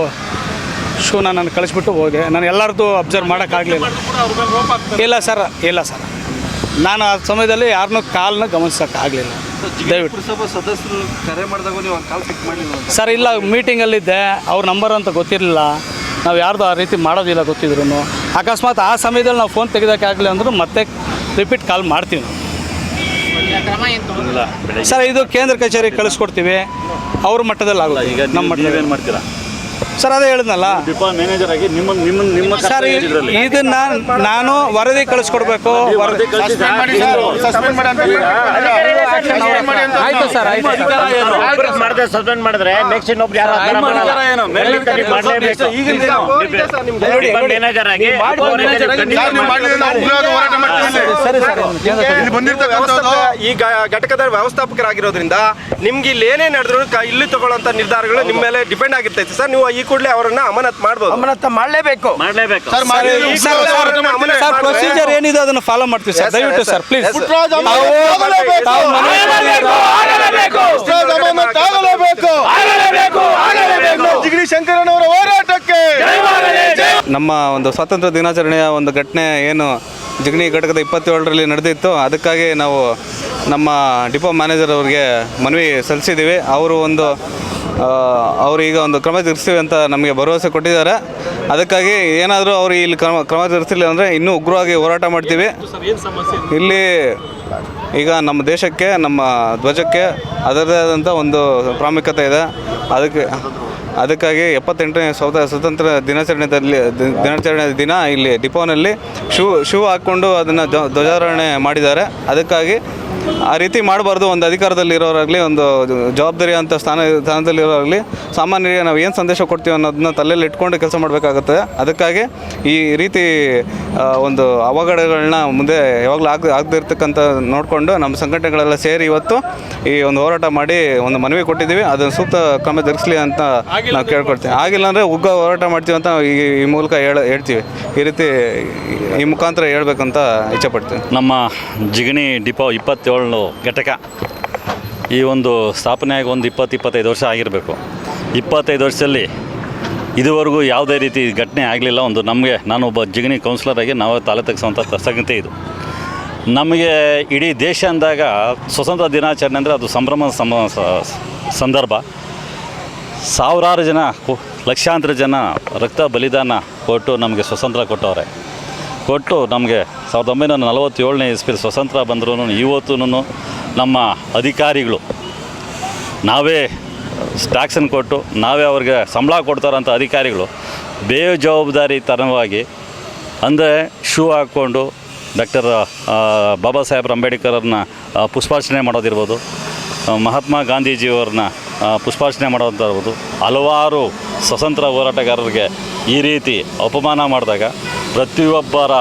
ಶೂನ ನಾನು ಕಳಿಸ್ಬಿಟ್ಟು ಹೋದೆ. ನಾನು ಎಲ್ಲರದ್ದು ಅಬ್ಸರ್ವ್ ಮಾಡೋಕ್ಕಾಗಲಿಲ್ಲ. ಇಲ್ಲ ಸರ್ ಇಲ್ಲ ಸರ್. ನಾನು ಆ ಸಮಯದಲ್ಲಿ ಯಾರನ್ನೂ ಕಾಲನ್ನ ಗಮನಿಸೋಕ್ಕಾಗಲಿಲ್ಲ. ದಯವಿಟ್ಟು. ಪುರಸಭಾ ಸದಸ್ಯರು ಕರೆ ಮಾಡಿದಾಗ ನೀವು ಕಾಲ್ ಪಿಕ್ ಸರ್ ಇಲ್ಲ ಮೀಟಿಂಗಲ್ಲಿದ್ದೆ. ಅವ್ರ ನಂಬರ್ ಅಂತ ಗೊತ್ತಿರಲಿಲ್ಲ. ನಾವು ಯಾರ್ದು ಆ ರೀತಿ ಮಾಡೋದಿಲ್ಲ ಗೊತ್ತಿದ್ರು ಅಕಸ್ಮಾತ್ ಆ ಸಮಯದಲ್ಲಿ ನಾವು ಫೋನ್ ತೆಗೆಯೋಕ್ಕಾಗಲಿ ಅಂದರೂ ಮತ್ತೆ ರಿಪೀಟ್ ಕಾಲ್ ಮಾಡ್ತೀವಿ ನಾವು. ಸರ್ ಇದು ಕೇಂದ್ರ ಕಚೇರಿಗೆ ಕಳಿಸ್ಕೊಡ್ತೀವಿ. ಅವ್ರ ಮಟ್ಟದಲ್ಲಿ ಆಗಲ್ಲ ಈಗ ನಮ್ಮ ಮಟ್ಟದಲ್ಲಿ. ಏನು ಮಾಡ್ತೀರಾ? ಸರ್ ಅದೇ ಹೇಳಿದ್ನಲ್ಲ. ಡಿಪೋ ಮ್ಯಾನೇಜರ್ ಆಗಿ ನಿಮ್ಮ ನಿಮ್ಮ ನಿಮ್ಮ ಸರ್. ಇದನ್ನ ನಾನು ವರದಿ ಕಳಿಸ್ಕೊಡ್ಬೇಕು. ವರದಿ ಆಯ್ತು ಸರ್ ಮಾಡಿದ್ರೆ ಸಸ್ಪೆಂಡ್ ಮಾಡಿದ್ರೆ ನೆಕ್ಸ್ಟ್ ಇನ್ನೊಬ್ರು ಯಾರು ಮ್ಯಾನೇಜರ್ ಆಗಿ ಸರಿ ಸರ್ ಇಲ್ಲಿ ಬಂದಿರ್ತಕ್ಕಂಥದ್ದು ಈ ಘಟಕದ ವ್ಯವಸ್ಥಾಪಕರಾಗಿರೋದ್ರಿಂದ ನಿಮ್ಗೆ ಇಲ್ಲಿ ಏನೇ ನಡೆದ್ರು ಕ- ಇಲ್ಲಿ ತಗೊಳ್ಳೋಂಥ ನಿರ್ಧಾರಗಳು ನಿಮ್ಮ ಮೇಲೆ ಡಿಪೆಂಡ್ ಆಗಿರ್ತೈತೆ. ಸರ್ ನೀವು ಈ ಕೂಡಲೇ ಅವರನ್ನ ಅಮಾನತ್ ಮಾಡಬಹುದು ಅಮಾನತ್ ಮಾಡಲೇಬೇಕು. ಮಾಡಲೇಬೇಕು. ಸರ್ ಪ್ರೊಸೀಜರ್ ಏನಿದೆ ಅದನ್ನು ಫಾಲೋ ಮಾಡ್ತೀವಿ ಸರ್. ದಯವಿಟ್ಟು ಸರ್ ಪ್ಲೀಸ್ ಆಗಲೇಬೇಕು. ತಾವು ಮನವಿ ಪುಟ್ರಾಜ್ ಅಮಾನತ್ ಆಗಲೇಬೇಕು. ಜಿಗಣಿ ಶಂಕರನವರ ಹೋರಾಟಕ್ಕೆ ನಮ್ಮ ಒಂದು ಸ್ವಾತಂತ್ರ್ಯ ದಿನಾಚರಣೆಯ ಒಂದು ಘಟನೆ ಏನು ಜಿಗಣಿ ಘಟಕದ ಇಪ್ಪತ್ತೇಳರಲ್ಲಿ ನಡೆದಿತ್ತು, ಅದಕ್ಕಾಗಿ ನಾವು ನಮ್ಮ ಡಿಪೋ ಮ್ಯಾನೇಜರ್ ಅವ್ರಿಗೆ ಮನವಿ ಸಲ್ಲಿಸಿದ್ದೀವಿ. ಅವರು ಒಂದು ಅವರು ಈಗ ಒಂದು ಕ್ರಮ ಜರುಗಿಸ್ತೀವಿ ಅಂತ ನಮಗೆ ಭರವಸೆ ಕೊಟ್ಟಿದ್ದಾರೆ. ಅದಕ್ಕಾಗಿ ಏನಾದರೂ ಅವರು ಇಲ್ಲಿ ಕ್ರಮ ಕ್ರಮ ಜರುಗಿಸಿಲ್ಲ ಅಂದರೆ ಇನ್ನೂ ಉಗ್ರವಾಗಿ ಹೋರಾಟ ಮಾಡ್ತೀವಿ. ಇಲ್ಲಿ ಈಗ ನಮ್ಮ ದೇಶಕ್ಕೆ, ನಮ್ಮ ಧ್ವಜಕ್ಕೆ ಅದರದೇ ಆದಂಥ ಒಂದು ಪ್ರಾಮುಖ್ಯತೆ ಇದೆ. ಅದಕ್ಕೆ ಅದಕ್ಕಾಗಿ ಎಪ್ಪತ್ತೆಂಟನೇ ಸ್ವಾತಂತ್ರ್ಯ ಸ್ವತಂತ್ರ ದಿನಾಚರಣೆಯಲ್ಲಿ ದಿನಾಚರಣೆ ದಿನ ಇಲ್ಲಿ ಡಿಪೋನಲ್ಲಿ ಶೂ ಶೂ ಹಾಕ್ಕೊಂಡು ಅದನ್ನು ಧ್ವಜಾರೋಹಣೆ ಮಾಡಿದ್ದಾರೆ. ಅದಕ್ಕಾಗಿ ಆ ರೀತಿ ಮಾಡಬಾರ್ದು. ಒಂದು ಅಧಿಕಾರದಲ್ಲಿರೋರಾಗಲಿ ಒಂದು ಜವಾಬ್ದಾರಿ ಅಂತ ಸ್ಥಾನ ಸ್ಥಾನದಲ್ಲಿರೋರಾಗಲಿ ಸಾಮಾನ್ಯರಿಗೆ ನಾವು ಏನು ಸಂದೇಶ ಕೊಡ್ತೀವಿ ಅನ್ನೋದನ್ನ ತಲೆಯಲ್ಲಿ ಇಟ್ಕೊಂಡು ಕೆಲಸ ಮಾಡಬೇಕಾಗುತ್ತೆ. ಅದಕ್ಕಾಗಿ ಈ ರೀತಿ ಒಂದು ಅವಘಡಗಳನ್ನ ಮುಂದೆ ಯಾವಾಗಲೂ ಆಗ ಆಗದಿರ್ತಕ್ಕಂಥ ನೋಡಿಕೊಂಡು ನಮ್ಮ ಸಂಘಟನೆಗಳೆಲ್ಲ ಸೇರಿ ಇವತ್ತು ಈ ಒಂದು ಹೋರಾಟ ಮಾಡಿ ಒಂದು ಮನವಿ ಕೊಟ್ಟಿದ್ದೀವಿ. ಅದನ್ನು ಸೂಕ್ತ ಕ್ರಮ ಜರುಗಿಸಲಿ ಅಂತ ನಾವು ಕೇಳ್ಕೊಡ್ತೀವಿ ಆಗಿಲ್ಲ ಅಂದರೆ ಉಗ್ಗ ಹೋರಾಟ ಮಾಡ್ತೀವಿ ಅಂತ ಈ ಈ ಮೂಲಕ ಹೇಳ ಹೇಳ್ತೀವಿ. ಈ ರೀತಿ ಈ ಮುಖಾಂತರ ಹೇಳ್ಬೇಕಂತ ಇಚ್ಛೆಪಡ್ತೀವಿ ನಮ್ಮ ಜಿಗಣಿ ಡಿಪೋ ಇಪ್ಪತ್ತೇಳು ಘಟಕ. ಈ ಒಂದು ಸ್ಥಾಪನೆಯಾಗಿ ಒಂದು ಇಪ್ಪತ್ತು, ಇಪ್ಪತ್ತೈದು ವರ್ಷ ಆಗಿರಬೇಕು. ಇಪ್ಪತ್ತೈದು ವರ್ಷದಲ್ಲಿ ಇದುವರೆಗೂ ಯಾವುದೇ ರೀತಿ ಘಟನೆ ಆಗಲಿಲ್ಲ. ಒಂದು ನಮಗೆ, ನಾನು ಒಬ್ಬ ಜಿಗಣಿ ಕೌನ್ಸಿಲರಾಗಿ ನಾವು ತಲೆ ತೆಗೆಸುವಂಥ ಸಂಗತಿ ಇದು. ನಮಗೆ ಇಡೀ ದೇಶ ಅಂದಾಗ ಸ್ವತಂತ್ರ ದಿನಾಚರಣೆ ಅಂದರೆ ಅದು ಸಂಭ್ರಮ ಸಂದರ್ಭ. ಸಾವಿರಾರು ಜನ, ಲಕ್ಷಾಂತರ ಜನ ರಕ್ತ ಬಲಿದಾನ ಕೊಟ್ಟು ನಮಗೆ ಸ್ವತಂತ್ರ ಕೊಟ್ಟವ್ರೆ. ಕೊಟ್ಟು ನಮಗೆ ಸಾವಿರದ ಒಂಬೈನೂರ ನಲವತ್ತೇಳನೇ ಇಸ್ವಿಲಿ ಸ್ವತಂತ್ರ ಬಂದರೂ ಇವತ್ತೂ ನಮ್ಮ ಅಧಿಕಾರಿಗಳು. ನಾವೇ ಟ್ಯಾಕ್ಸನ್ನು ಕೊಟ್ಟು, ನಾವೇ ಅವ್ರಿಗೆ ಸಂಬಳ ಕೊಡ್ತಾರಂಥ ಅಧಿಕಾರಿಗಳು ಬೇಜವಾಬ್ದಾರಿತನವಾಗಿ ಅಂದರೆ ಶೂ ಹಾಕ್ಕೊಂಡು ಡಾಕ್ಟರ್ ಬಾಬಾ ಸಾಹೇಬ್ರ ಅಂಬೇಡ್ಕರ್ ಅವ್ರನ್ನ ಪುಷ್ಪಾರ್ಚನೆ ಮಾಡೋದಿರ್ಬೋದು. ಮಹಾತ್ಮ ಗಾಂಧೀಜಿಯವ್ರನ್ನ ಪುಷ್ಪಾರ್ಚನೆ ಮಾಡುವಂಥ ಇರ್ಬೋದು. ಹಲವಾರು ಸ್ವತಂತ್ರ ಹೋರಾಟಗಾರರಿಗೆ ಈ ರೀತಿ ಅಪಮಾನ ಮಾಡಿದಾಗ ಪ್ರತಿಯೊಬ್ಬರ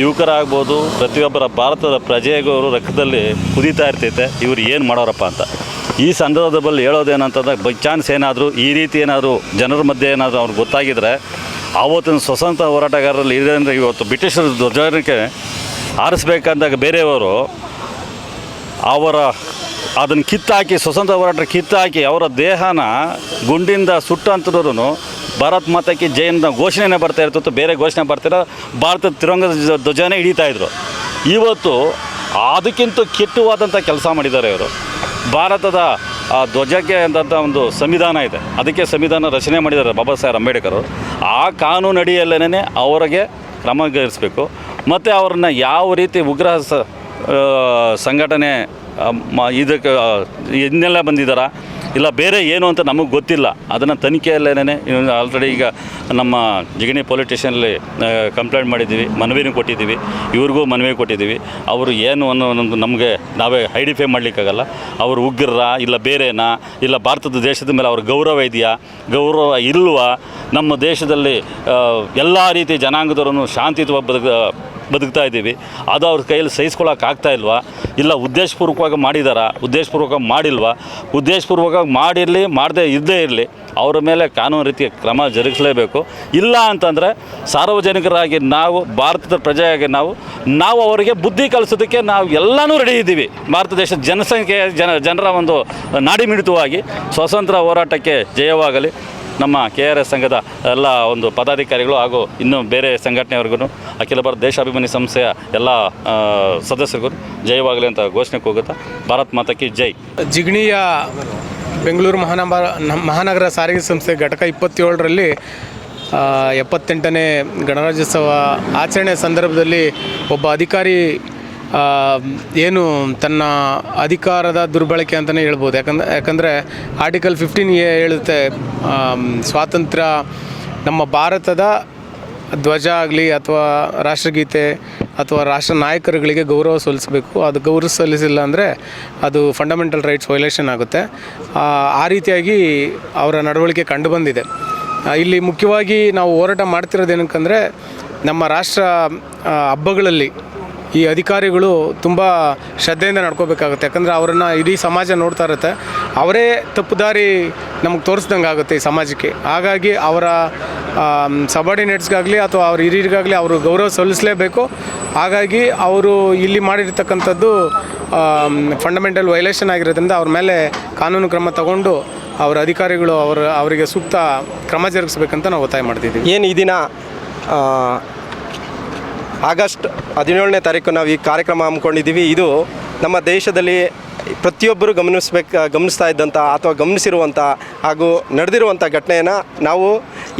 ಯುವಕರಾಗ್ಬೋದು, ಪ್ರತಿಯೊಬ್ಬರ ಭಾರತದ ಪ್ರಜೆಗೂ ರಕ್ತದಲ್ಲಿ ಕುದೀತಾ ಇರ್ತೈತೆ. ಇವರು ಏನು ಮಾಡೋರಪ್ಪ ಅಂತ. ಈ ಸಂದರ್ಭದಲ್ಲಿ ಹೇಳೋದೇನಂತಂದ್ರೆ, ಬೈ ಚಾನ್ಸ್ ಏನಾದರೂ, ಈ ರೀತಿ ಏನಾದರೂ ಜನರ ಮಧ್ಯೆ ಏನಾದರೂ ಅವ್ರಿಗೆ ಗೊತ್ತಾಗಿದ್ದರೆ ಆವತ್ತಿನ ಸ್ವತಂತ್ರ ಹೋರಾಟಗಾರರಲ್ಲಿ ಇದೆ ಅಂದರೆ ಇವತ್ತು ಬ್ರಿಟಿಷರ ಧ್ವಜಕ್ಕೆ ಆರಿಸ್ಬೇಕಂದಾಗ ಬೇರೆಯವರು ಅವರ ಅದನ್ನು ಕಿತ್ತಾಕಿ, ಸ್ವತಂತ್ರ ಹೋರಾಟ ಕಿತ್ತಾಕಿ ಅವರ ದೇಹನ ಗುಂಡಿಂದ ಸುಟ್ಟಂತರೂ ಭಾರತ್ ಮಾತಕ್ಕೆ ಜೈನ ಘೋಷಣೆನೇ ಬರ್ತಾ ಇರ್ತಿತ್ತು, ಬೇರೆ ಘೋಷಣೆ ಬರ್ತಿರ ಭಾರತದ ತಿರಂಗದ ಧ್ವಜ- ಧ್ವಜನೇ ಹಿಡಿತಾ ಇದ್ರು. ಇವತ್ತು ಅದಕ್ಕಿಂತ ಕೆಟ್ಟವಾದಂಥ ಕೆಲಸ ಮಾಡಿದ್ದಾರೆ ಇವರು. ಭಾರತದ ಧ್ವಜಕ್ಕೆ ಅಂತಂಥ ಒಂದು ಸಂವಿಧಾನ ಇದೆ. ಅದಕ್ಕೆ ಸಂವಿಧಾನ ರಚನೆ ಮಾಡಿದ್ದಾರೆ ಬಾಬಾ ಸಾಹೇಬ್ ಅಂಬೇಡ್ಕರ್ ಆ ಕಾನೂನು ಅಡಿಯಲ್ಲೇನೆ ಅವರಿಗೆ ಕ್ರಮಗೈರಿಸಬೇಕು ಮತ್ತು ಅವ್ರನ್ನ ಯಾವ ರೀತಿ ಉಗ್ರ ಸಂಘಟನೆ ಇದಕ್ಕೆ ಇನ್ನೆಲ್ಲ ಬಂದಿದ್ದಾರಾ? ಇಲ್ಲ, ಬೇರೆ ಏನು ಅಂತ ನಮಗೆ ಗೊತ್ತಿಲ್ಲ. ಅದನ್ನು ತನಿಖೆಯಲ್ಲೇನೆ ಆಲ್ರೆಡಿ ಈಗ ನಮ್ಮ ಜಿಗಣಿ ಪೊಲೀಸ್ ಸ್ಟೇಷನಲ್ಲಿ ಕಂಪ್ಲೇಂಟ್ ಮಾಡಿದ್ದೀವಿ, ಮನವಿನೂ ಕೊಟ್ಟಿದ್ದೀವಿ, ಇವ್ರಿಗೂ ಮನವಿ ಕೊಟ್ಟಿದ್ದೀವಿ. ಅವರು ಏನು ಅನ್ನೋ ಒಂದು ನಮಗೆ ನಾವೇ ಐಡೆಂಟಿಫೈ ಮಾಡಲಿಕ್ಕಾಗಲ್ಲ. ಅವರು ಉಗ್ರರ, ಇಲ್ಲ ಬೇರೆನಾ, ಇಲ್ಲ ಭಾರತದ ದೇಶದ ಮೇಲೆ ಅವ್ರ ಗೌರವ ಇದೆಯಾ, ಗೌರವ ಇಲ್ವಾ? ನಮ್ಮ ದೇಶದಲ್ಲಿ ಎಲ್ಲ ರೀತಿ ಜನಾಂಗದವರನ್ನು ಶಾಂತಿಯುತವಾಗಿ ಬದುಕ್ತಾ ಇದ್ದೀವಿ. ಅದು ಅವ್ರ ಕೈಯಲ್ಲಿ ಸಹಿಸ್ಕೊಳಕ್ಕೆ ಆಗ್ತಾ ಇಲ್ವಾ? ಇಲ್ಲ, ಉದ್ದೇಶಪೂರ್ವಕವಾಗಿ ಮಾಡಿದಾರಾ? ಉದ್ದೇಶಪೂರ್ವಕವಾಗಿ ಮಾಡಿಲ್ವಾ? ಉದ್ದೇಶಪೂರ್ವಕವಾಗಿ ಮಾಡಿರಲಿ, ಮಾಡದೇ ಇದ್ದೇ ಇರಲಿ, ಅವರ ಮೇಲೆ ಕಾನೂನು ರೀತಿಯ ಕ್ರಮ ಜರುಗಿಸಲೇಬೇಕು. ಇಲ್ಲ ಅಂತಂದರೆ ಸಾರ್ವಜನಿಕರಾಗಿ ನಾವು, ಭಾರತದ ಪ್ರಜೆಯಾಗಿ ನಾವು ನಾವು ಅವರಿಗೆ ಬುದ್ಧಿ ಕಲಿಸೋದಕ್ಕೆ ನಾವು ಎಲ್ಲನೂ ರೆಡಿ ಇದ್ದೀವಿ. ಭಾರತ ದೇಶದ ಜನಸಂಖ್ಯೆ ಜನ, ಜನರ ಒಂದು ನಾಡಿಮಿಡಿತವಾಗಿ ಸ್ವಾತಂತ್ರ್ಯ ಹೋರಾಟಕ್ಕೆ ಜಯವಾಗಲಿ. ನಮ್ಮ ಕೆ ಆರ್ ಎಸ್ ಸಂಘದ ಎಲ್ಲ ಒಂದು ಪದಾಧಿಕಾರಿಗಳು ಹಾಗೂ ಇನ್ನೂ ಬೇರೆ ಸಂಘಟನೆಯವರೆಗೂ ಅಖಿಲ ಭಾರತ ದೇಶಾಭಿಮಾನಿ ಸಂಸ್ಥೆಯ ಎಲ್ಲ ಸದಸ್ಯರಿಗೂ ಜಯವಾಗಲಿ ಅಂತ ಘೋಷಣೆ ಕೂಗುತ್ತಾ, ಭಾರತ್ ಮಾತಕ್ಕೆ ಜೈ. ಜಿಗಣಿಯ ಬೆಂಗಳೂರು ಮಹಾನಗರ ಮಹಾನಗರ ಸಾರಿಗೆ ಸಂಸ್ಥೆ ಘಟಕ ಇಪ್ಪತ್ತೇಳರಲ್ಲಿ ಎಪ್ಪತ್ತೆಂಟನೇ ಗಣರಾಜ್ಯೋತ್ಸವ ಆಚರಣೆ ಸಂದರ್ಭದಲ್ಲಿ ಒಬ್ಬ ಅಧಿಕಾರಿ ಏನು ತನ್ನ ಅಧಿಕಾರದ ದುರ್ಬಳಕೆ ಅಂತಲೇ ಹೇಳ್ಬೋದು. ಯಾಕಂದ್ರೆ ಯಾಕಂದರೆ ಆರ್ಟಿಕಲ್ ಫಿಫ್ಟೀನ್ ಎ ಹೇಳುತ್ತೆ ಸ್ವಾತಂತ್ರ್ಯ ನಮ್ಮ ಭಾರತದ ಧ್ವಜ ಆಗಲಿ ಅಥವಾ ರಾಷ್ಟ್ರಗೀತೆ ಅಥವಾ ರಾಷ್ಟ್ರ ನಾಯಕರುಗಳಿಗೆ ಗೌರವ ಸಲ್ಲಿಸಬೇಕು. ಅದು ಗೌರವ ಸಲ್ಲಿಸಿಲ್ಲ ಅಂದರೆ ಅದು ಫಂಡಮೆಂಟಲ್ ರೈಟ್ಸ್ ವೈಲೇಷನ್ ಆಗುತ್ತೆ. ಆ, ರೀತಿಯಾಗಿ ಅವರ ನಡವಳಿಕೆ ಕಂಡುಬಂದಿದೆ. ಇಲ್ಲಿ ಮುಖ್ಯವಾಗಿ ನಾವು ಹೋರಾಟ ಮಾಡ್ತಿರೋದು ಏನಕ್ಕಂದರೆ ನಮ್ಮ ರಾಷ್ಟ್ರ ಹಬ್ಬಗಳಲ್ಲಿ ಈ ಅಧಿಕಾರಿಗಳು ತುಂಬ ಶ್ರದ್ಧೆಯಿಂದ ನಡ್ಕೋಬೇಕಾಗುತ್ತೆ. ಯಾಕಂದರೆ ಅವರನ್ನು ಇಡೀ ಸಮಾಜ ನೋಡ್ತಾ ಇರುತ್ತೆ. ಅವರೇ ತಪ್ಪು ದಾರಿ ನಮಗೆ ತೋರಿಸ್ದಂಗೆ ಆಗುತ್ತೆ ಈ ಸಮಾಜಕ್ಕೆ. ಹಾಗಾಗಿ ಅವರ ಸಬಾರ್ಡಿನೇಟ್ಸ್ಗಾಗಲಿ ಅಥವಾ ಅವ್ರ ಹಿರಿಯರಿಗಾಗಲಿ ಅವರು ಗೌರವ ಸಲ್ಲಿಸಲೇಬೇಕು. ಹಾಗಾಗಿ ಅವರು ಇಲ್ಲಿ ಮಾಡಿರ್ತಕ್ಕಂಥದ್ದು ಫಂಡಮೆಂಟಲ್ ವೈಲೇಷನ್ ಆಗಿರೋದ್ರಿಂದ ಅವ್ರ ಮೇಲೆ ಕಾನೂನು ಕ್ರಮ ತಗೊಂಡು ಅವರ ಅಧಿಕಾರಿಗಳು ಅವರ, ಅವರಿಗೆ ಸೂಕ್ತ ಕ್ರಮ ಜರುಗಿಸ್ಬೇಕಂತ ನಾವು ಒತ್ತಾಯ ಮಾಡ್ತಿದ್ದೀವಿ. ಏನು ಈ ದಿನ ಆಗಸ್ಟ್ ಹದಿನೇಳನೇ ತಾರೀಕು ನಾವು ಈ ಕಾರ್ಯಕ್ರಮ ಹಮ್ಮಿಕೊಂಡಿದ್ದೀವಿ. ಇದು ನಮ್ಮ ದೇಶದಲ್ಲಿ ಪ್ರತಿಯೊಬ್ಬರು ಗಮನಿಸ್ಬೇಕು, ಗಮನಿಸ್ತಾ ಇದ್ದಂಥ ಅಥವಾ ಗಮನಿಸಿರುವಂಥ ಹಾಗೂ ನಡೆದಿರುವಂಥ ಘಟನೆಯನ್ನು ನಾವು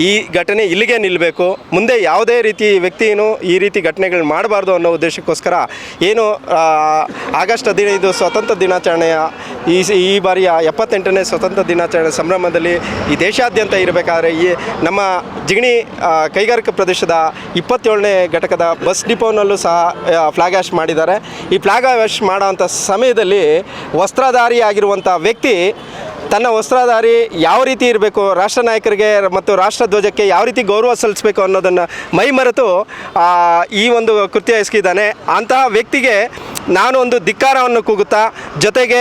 ಈ ಘಟನೆ ಇಲ್ಲಿಗೆ ನಿಲ್ಲಬೇಕು. ಮುಂದೆ ಯಾವುದೇ ರೀತಿ ವ್ಯಕ್ತಿಯನ್ನು ಈ ರೀತಿ ಘಟನೆಗಳು ಮಾಡಬಾರ್ದು ಅನ್ನೋ ಉದ್ದೇಶಕ್ಕೋಸ್ಕರ ಏನು ಆಗಸ್ಟ್ ಹದಿನೈದು ಸ್ವಾತಂತ್ರ್ಯ ದಿನಾಚರಣೆಯ ಈ ಈ ಬಾರಿಯ ಎಪ್ಪತ್ತೆಂಟನೇ ಸ್ವಾತಂತ್ರ್ಯ ದಿನಾಚರಣೆ ಸಂಭ್ರಮದಲ್ಲಿ ಈ ದೇಶಾದ್ಯಂತ ಇರಬೇಕಾದ್ರೆ ಈ ನಮ್ಮ ಜಿಗಣಿ ಕೈಗಾರಿಕಾ ಪ್ರದೇಶದ ಇಪ್ಪತ್ತೇಳನೇ ಘಟಕದ ಬಸ್ ಡಿಪೋನಲ್ಲೂ ಸಹ ಫ್ಲಾಗ್ ಆಶ್ ಮಾಡಿದ್ದಾರೆ. ಈ ಫ್ಲಾಗ್ ಆಶ್ ಮಾಡೋವಂಥ ಸಮಯದಲ್ಲಿ ವಸ್ತ್ರಧಾರಿಯಾಗಿರುವಂಥ ವ್ಯಕ್ತಿ ತನ್ನ ವಸ್ತ್ರಧಾರಿ ಯಾವ ರೀತಿ ಇರಬೇಕು, ರಾಷ್ಟ್ರ ನಾಯಕರಿಗೆ ಮತ್ತು ರಾಷ್ಟ್ರ ಧ್ವಜಕ್ಕೆ ಯಾವ ರೀತಿ ಗೌರವ ಸಲ್ಲಿಸಬೇಕು ಅನ್ನೋದನ್ನು ಮೈಮರೆತು ಮರೆತು ಈ ಒಂದು ಕೃತ್ಯ ಎಸಗಿದ್ದಾನೆ. ಅಂತಹ ವ್ಯಕ್ತಿಗೆ ನಾನು ಒಂದು ಧಿಕ್ಕಾರವನ್ನು ಕೂಗುತ್ತಾ, ಜೊತೆಗೆ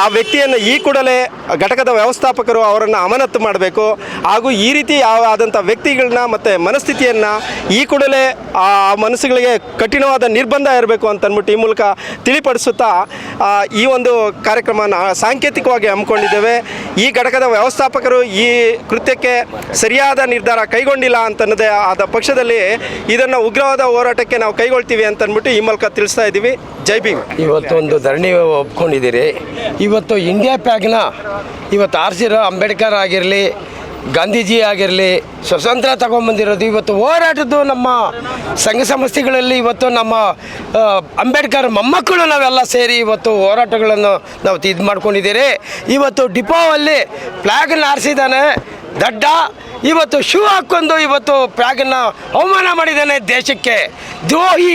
ಆ ವ್ಯಕ್ತಿಯನ್ನು ಈ ಕೂಡಲೇ ಘಟಕದ ವ್ಯವಸ್ಥಾಪಕರು ಅವರನ್ನು ಅಮಾನತು ಮಾಡಬೇಕು. ಹಾಗೂ ಈ ರೀತಿ ಆದಂಥ ವ್ಯಕ್ತಿಗಳನ್ನ ಮತ್ತು ಮನಸ್ಥಿತಿಯನ್ನು ಈ ಕೂಡಲೇ ಆ ಮನಸ್ಸುಗಳಿಗೆ ಕಠಿಣವಾದ ನಿರ್ಬಂಧ ಇರಬೇಕು ಅಂತನ್ಬಿಟ್ಟು ಈ ಮೂಲಕ ತಿಳಿಪಡಿಸುತ್ತಾ ಈ ಒಂದು ಕಾರ್ಯಕ್ರಮನ ಸಾಂಕೇತಿಕವಾಗಿ ಹಮ್ಮಿಕೊಂಡಿದ್ದೇವೆ. ಈ ಘಟಕದ ವ್ಯವಸ್ಥಾಪಕರು ಈ ಕೃತ್ಯಕ್ಕೆ ಸರಿಯಾದ ನಿರ್ಧಾರ ಕೈಗೊಂಡಿಲ್ಲ ಅಂತನ್ನದೇ ಆದ ಪಕ್ಷದಲ್ಲಿ ಇದನ್ನು ಉಗ್ರವಾದ ಹೋರಾಟಕ್ಕೆ ನಾವು ಕೈಗೊಳ್ತೀವಿ ಅಂತ ಅಂದ್ಬಿಟ್ಟು ಈ ಮೂಲಕ ತಿಳಿಸ್ತಾ ಇದ್ದೀವಿ. ಜೈ ಭೀಮ್. ಇವತ್ತು ಒಂದು ಧರಣಿ ಒಪ್ಕೊಂಡಿದ್ದೀರಿ. ಇವತ್ತು ಇಂಡಿಯಾ ಪ್ಯಾಗ್ನ ಇವತ್ತು ಆರಿಸಿರೋ ಅಂಬೇಡ್ಕರ್ ಆಗಿರಲಿ ಗಾಂಧೀಜಿ ಆಗಿರಲಿ, ಸ್ವತಂತ್ರ ತಗೊಂಬಂದಿರೋದು ಇವತ್ತು ಹೋರಾಟದ್ದು ನಮ್ಮ ಸಂಘ ಸಂಸ್ಥೆಗಳಲ್ಲಿ ಇವತ್ತು ನಮ್ಮ ಅಂಬೇಡ್ಕರ್ ಮೊಮ್ಮಕ್ಕಳು ನಾವೆಲ್ಲ ಸೇರಿ ಇವತ್ತು ಹೋರಾಟಗಳನ್ನು ನಾವು ಇದು ಮಾಡ್ಕೊಂಡಿದ್ದೀರಿ. ಇವತ್ತು ಡಿಪೋವಲ್ಲಿ ಫ್ಲ್ಯಾಗನ್ನು ಆರಿಸಿದ್ದಾನೆ ದಡ್ಡ, ಇವತ್ತು ಶೂ ಹಾಕ್ಕೊಂಡು ಇವತ್ತು ಪ್ಯಾಗನ್ನ ಅವಮಾನ ಮಾಡಿದ್ದಾನೆ ದೇಶಕ್ಕೆ. ದ್ರೋಹಿ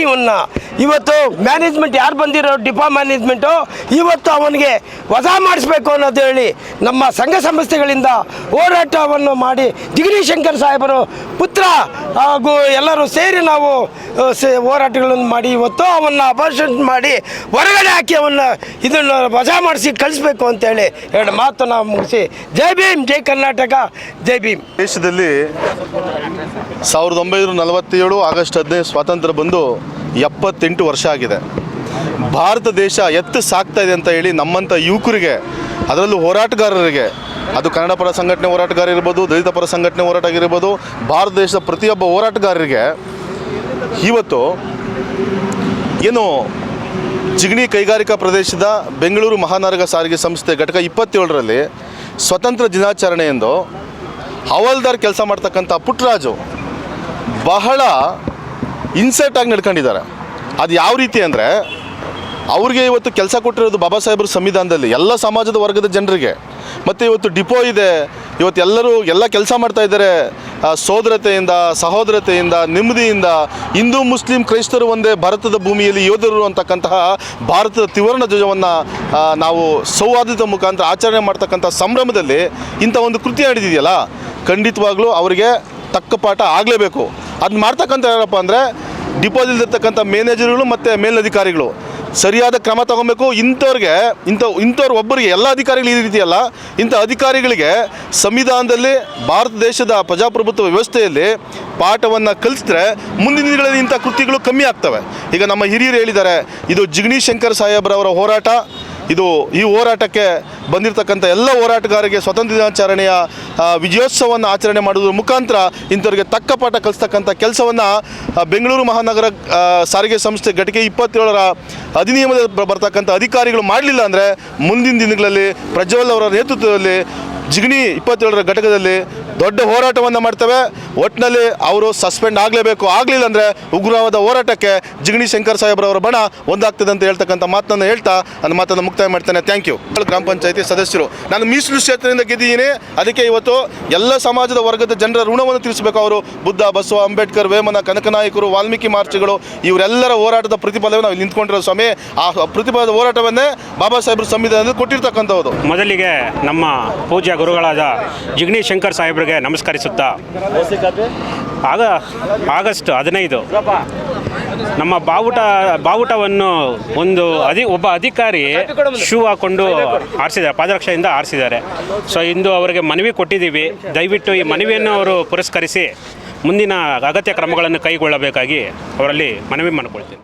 ಇವತ್ತು ಮ್ಯಾನೇಜ್ಮೆಂಟ್ ಯಾರು ಬಂದಿರೋ ಡಿಪಾ ಮ್ಯಾನೇಜ್ಮೆಂಟು ಇವತ್ತು ಅವನಿಗೆ ವಜಾ ಮಾಡಿಸ್ಬೇಕು ಅನ್ನೋದು ಹೇಳಿ ನಮ್ಮ ಸಂಘ ಸಂಸ್ಥೆಗಳಿಂದ ಹೋರಾಟವನ್ನು ಮಾಡಿ ಜಿಗಣಿ ಶಂಕರ್ ಸಾಹೇಬರು ಪುತ್ರ ಹಾಗೂ ಎಲ್ಲರೂ ಸೇರಿ ನಾವು ಹೋರಾಟಗಳನ್ನು ಮಾಡಿ ಇವತ್ತು ಅವನ್ನ ಅಪೋಷನ್ ಮಾಡಿ ಹೊರಗಡೆ ಹಾಕಿ ಅವನ್ನ ಇದನ್ನು ವಜಾ ಮಾಡಿಸಿ ಕಳಿಸ್ಬೇಕು ಅಂತೇಳಿ ಎರಡು ನಾವು ಮುಗಿಸಿ. ಜೈ ಭೀಮ್, ಜೈ ಕರ್ನಾಟಕ, ಜೈ ಭೀಮ್. ದೇಶದಲ್ಲಿ ಸಾವಿರದ ಒಂಬೈನೂರ ನಲವತ್ತೇಳು ಆಗಸ್ಟ್ ಹದಿನೈದು ಸ್ವಾತಂತ್ರ್ಯ ಬಂದು ಎಪ್ಪತ್ತೆಂಟು ವರ್ಷ ಆಗಿದೆ. ಭಾರತ ದೇಶ ಎತ್ತು ಸಾಕ್ತಾ ಇದೆ ಅಂತ ಹೇಳಿ ನಮ್ಮಂಥ ಯುವಕರಿಗೆ, ಅದರಲ್ಲೂ ಹೋರಾಟಗಾರರಿಗೆ, ಅದು ಕನ್ನಡ ಪರ ಸಂಘಟನೆ ಹೋರಾಟಗಾರ ಇರ್ಬೋದು, ದಲಿತ ಪರ ಸಂಘಟನೆ ಹೋರಾಟ ಆಗಿರ್ಬೋದು, ಭಾರತ ದೇಶದ ಪ್ರತಿಯೊಬ್ಬ ಹೋರಾಟಗಾರರಿಗೆ ಇವತ್ತು ಏನು ಜಿಗಣಿ ಕೈಗಾರಿಕಾ ಪ್ರದೇಶದ ಬೆಂಗಳೂರು ಮಹಾನಗರ ಸಾರಿಗೆ ಸಂಸ್ಥೆ ಘಟಕ ಇಪ್ಪತ್ತೇಳರಲ್ಲಿ ಸ್ವತಂತ್ರ ದಿನಾಚರಣೆ ಎಂದು ಹವಾಲ್ದಾರ್ ಕೆಲಸ ಮಾಡ್ತಕ್ಕಂಥ ಪುಟ್ಟರಾಜು ಬಹಳ ಇನ್ಸರ್ಟ್ ಆಗಿ ನಡ್ಕೊಂಡಿದ್ದಾರೆ. ಅದು ಯಾವ ರೀತಿ ಅಂದರೆ ಅವ್ರಿಗೆ ಇವತ್ತು ಕೆಲಸ ಕೊಟ್ಟಿರೋದು ಬಾಬಾ ಸಾಹೇಬ್ರ ಸಂವಿಧಾನದಲ್ಲಿ, ಎಲ್ಲ ಸಮಾಜದ ವರ್ಗದ ಜನರಿಗೆ. ಮತ್ತು ಇವತ್ತು ಡಿಪೋ ಇದೆ, ಇವತ್ತು ಎಲ್ಲರೂ ಎಲ್ಲ ಕೆಲಸ ಮಾಡ್ತಾ ಇದ್ದಾರೆ. ಸೋದರತೆಯಿಂದ, ಸಹೋದರತೆಯಿಂದ, ನೆಮ್ಮದಿಯಿಂದ, ಹಿಂದೂ, ಮುಸ್ಲಿಂ, ಕ್ರೈಸ್ತರು ಒಂದೇ ಭಾರತದ ಭೂಮಿಯಲ್ಲಿ ಯೋಧರು ಅಂತಕ್ಕಂತಹ ಭಾರತದ ತ್ರಿವರ್ಣ ಧ್ವಜವನ್ನು ನಾವು ಸೌಹಾರ್ದದ ಮುಖಾಂತರ ಆಚರಣೆ ಮಾಡ್ತಕ್ಕಂಥ ಸಂಭ್ರಮದಲ್ಲಿ ಇಂಥ ಒಂದು ಕೃತಿ ನಡೆದಿದೆಯಲ್ಲ, ಖಂಡಿತವಾಗ್ಲೂ ಅವರಿಗೆ ತಕ್ಕ ಪಾಠ ಆಗಲೇಬೇಕು. ಅದನ್ನ ಮಾಡ್ತಕ್ಕಂಥ ಏನಪ್ಪ ಅಂದರೆ, ಡಿಪೋದಲ್ಲಿರ್ತಕ್ಕಂಥ ಮ್ಯಾನೇಜರ್ಗಳು ಮತ್ತು ಮೇಲಧಿಕಾರಿಗಳು. ಸರಿಯಾದ ಕ್ರಮ ತಗೊಬೇಕು. ಇಂಥವ್ರಿಗೆ, ಇಂಥ, ಇಂಥವ್ರು ಒಬ್ಬರಿಗೆ, ಎಲ್ಲ ಅಧಿಕಾರಿಗಳು ಈ ರೀತಿಯಲ್ಲ, ಇಂಥ ಅಧಿಕಾರಿಗಳಿಗೆ ಸಂವಿಧಾನದಲ್ಲಿ ಭಾರತ ದೇಶದ ಪ್ರಜಾಪ್ರಭುತ್ವ ವ್ಯವಸ್ಥೆಯಲ್ಲಿ ಪಾಠವನ್ನು ಕಲಿಸಿದ್ರೆ ಮುಂದಿನ ದಿನಗಳಲ್ಲಿ ಇಂಥ ಕೃತಿಗಳು ಕಮ್ಮಿ ಆಗ್ತವೆ. ಈಗ ನಮ್ಮ ಹಿರಿಯರು ಹೇಳಿದ್ದಾರೆ, ಇದು ಜಿಗಣಿ ಶಂಕರ್ ಸಾಹೇಬ್ರವರ ಹೋರಾಟ. ಇದು ಈ ಹೋರಾಟಕ್ಕೆ ಬಂದಿರತಕ್ಕಂಥ ಎಲ್ಲ ಹೋರಾಟಗಾರರಿಗೆ ಸ್ವಾತಂತ್ರ್ಯ ದಿನಾಚರಣೆಯ ವಿಜಯೋತ್ಸವವನ್ನು ಆಚರಣೆ ಮಾಡುವುದರ ಮುಖಾಂತರ ಇಂಥವ್ರಿಗೆ ತಕ್ಕ ಪಾಠ ಕಲಿಸ್ತಕ್ಕಂಥ ಕೆಲಸವನ್ನು ಬೆಂಗಳೂರು ಮಹಾನಗರ ಸಾರಿಗೆ ಸಂಸ್ಥೆ ಘಟಕ ಇಪ್ಪತ್ತೇಳರ ಅಧಿನಿಯಮದ ಬರ್ತಕ್ಕಂಥ ಅಧಿಕಾರಿಗಳು ಮಾಡಲಿಲ್ಲ ಅಂದರೆ ಮುಂದಿನ ದಿನಗಳಲ್ಲಿ ಪ್ರಜ್ವಲ್ ಅವರ ನೇತೃತ್ವದಲ್ಲಿ ಜಿಗಣಿ ಇಪ್ಪತ್ತೇಳರ ಘಟಕದಲ್ಲಿ ದೊಡ್ಡ ಹೋರಾಟವನ್ನು ಮಾಡ್ತವೆ. ಒಟ್ಟಿನಲ್ಲಿ ಅವರು ಸಸ್ಪೆಂಡ್ ಆಗಲೇಬೇಕು. ಆಗಲಿಲ್ಲ ಅಂದರೆ ಉಗ್ರವಾದ ಹೋರಾಟಕ್ಕೆ ಜಿಗಣಿ ಶಂಕರ್ ಸಾಹೇಬ್ರವರ ಬಣ ಒಂದಾಗ್ತದೆ ಅಂತ ಹೇಳ್ತಕ್ಕಂಥ ಮಾತನ್ನು ಹೇಳ್ತಾ ನನ್ನ ಮಾತನ್ನು ಮುಕ್ತಾಯ ಮಾಡ್ತೇನೆ. ಥ್ಯಾಂಕ್ ಯು ಗ್ರಾಮ ಪಂಚಾಯತಿ ಸದಸ್ಯರು, ನಾನು ಮೀಸಲು ಕ್ಷೇತ್ರದಿಂದ ಗೆದ್ದಿದ್ದೀನಿ. ಅದಕ್ಕೆ ಇವತ್ತು ಎಲ್ಲ ಸಮಾಜದ ವರ್ಗದ ಜನರ ಋಣವನ್ನು ತಿಳಿಸಬೇಕು ಅವರು ಬುದ್ಧ, ಬಸವ, ಅಂಬೇಡ್ಕರ್, ವೇಮನ, ಕನಕನಾಯಕರು, ವಾಲ್ಮೀಕಿ ಮಾರ್ಚ್ಗಳು, ಇವರೆಲ್ಲರ ಹೋರಾಟದ ಪ್ರತಿಫಲವೇ ನಾವು ನಿಂತ್ಕೊಂಡಿರೋ ಸ್ವಾಮಿ. ಆ ಪ್ರತಿಫಲದ ಹೋರಾಟವನ್ನೇ ಬಾಬಾ ಸಾಹೇಬ್ರ ಸಂವಿಧಾನದಲ್ಲಿ ಕೊಟ್ಟಿರ್ತಕ್ಕಂಥದ್ದು ಮೊದಲಿಗೆ ನಮ್ಮ ಗುರುಗಳಾದ ಜಿಗ್ನಿ ಶಂಕರ್ ಸಾಹೇಬ್ರಿಗೆ ನಮಸ್ಕರಿಸುತ್ತಾ. ಆಗ, ಆಗಸ್ಟ್ ಹದಿನೈದು, ನಮ್ಮ ಬಾವುಟ, ಬಾವುಟವನ್ನು ಒಂದು ಅಧಿ, ಒಬ್ಬ ಅಧಿಕಾರಿ ಶೂ ಹಾಕೊಂಡು ಆರಿಸಿದ್ದಾರೆ, ಪಾದರಕ್ಷೆಯಿಂದ ಆರಿಸಿದ್ದಾರೆ. ಸೊ ಇಂದು ಅವರಿಗೆ ಮನವಿ ಕೊಟ್ಟಿದ್ದೀವಿ. ದಯವಿಟ್ಟು ಈ ಮನವಿಯನ್ನು ಅವರು ಪುರಸ್ಕರಿಸಿ ಮುಂದಿನ ಅಗತ್ಯ ಕ್ರಮಗಳನ್ನು ಕೈಗೊಳ್ಳಬೇಕಾಗಿ ಅವರಲ್ಲಿ ಮನವಿ ಮಾಡಿಕೊಳ್ತೀನಿ.